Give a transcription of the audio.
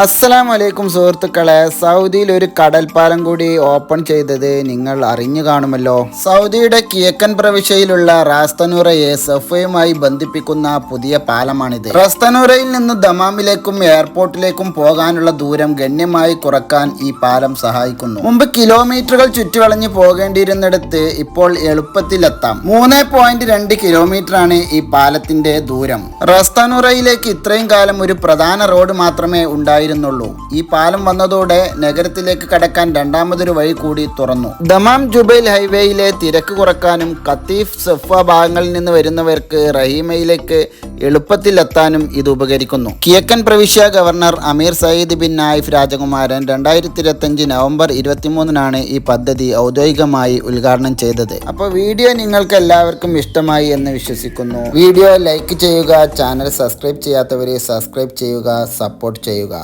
അസ്സലാം വലൈക്കും സുഹൃത്തുക്കളെ സൗദിയിൽ ഒരു കടൽപ്പാലം കൂടി ഓപ്പൺ ചെയ്തത് നിങ്ങൾ അറിഞ്ഞു കാണുമല്ലോ. സൗദിയുടെ കിഴക്കൻ പ്രവിശ്യയിലുള്ള റാസ്തനൂറയെ സഫയുമായി ബന്ധിപ്പിക്കുന്ന പുതിയ പാലമാണിത്. റാസ്തനൂറയിൽ നിന്ന് ദമാമിലേക്കും എയർപോർട്ടിലേക്കും പോകാനുള്ള ദൂരം ഗണ്യമായി കുറയ്ക്കാൻ ഈ പാലം സഹായിക്കുന്നു. മുമ്പ് കിലോമീറ്ററുകൾ ചുറ്റുവളഞ്ഞു പോകേണ്ടിയിരുന്നിടത്ത് ഇപ്പോൾ എളുപ്പത്തിലെത്താം. മൂന്ന് പോയിന്റ് രണ്ട് കിലോമീറ്റർ ആണ് ഈ പാലത്തിന്റെ ദൂരം. റാസ്തനൂറയിലേക്ക് ഇത്രയും കാലം ഒരു പ്രധാന റോഡ് മാത്രമേ ഉണ്ടായിരുന്നുള്ളൂ ഈ പാലം വന്നതോടെ നഗരത്തിലേക്ക് കടക്കാൻ രണ്ടാമതൊരു വഴി കൂടി തുറന്നു. ദമാം ജുബൈൽ ഹൈവേയിലെ തിരക്ക് കുറക്കാനും കത്തീഫ് സഫ ഭാഗങ്ങളിൽ നിന്ന് വരുന്നവർക്ക് റഹീമയിലേക്ക് എളുപ്പത്തിലെത്താനും ഇത് ഉപകരിക്കുന്നു. കിഴക്കൻ പ്രവിശ്യ governor Amir Sayyid bin Naif രാജകുമാരൻ രണ്ടായിരത്തി ഇരുപത്തഞ്ച് നവംബർ ഇരുപത്തിമൂന്നിനാണ് ഈ പദ്ധതി ഔദ്യോഗികമായി ഉദ്ഘാടനം ചെയ്തത്. അപ്പോൾ വീഡിയോ നിങ്ങൾക്ക് എല്ലാവർക്കും ഇഷ്ടമായി എന്ന് വിശ്വസിക്കുന്നു. വീഡിയോ ലൈക്ക് ചെയ്യുക ചാനൽ സബ്സ്ക്രൈബ് ചെയ്യാത്തവരെ സബ്സ്ക്രൈബ് ചെയ്യുക സപ്പോർട്ട് ചെയ്യുക.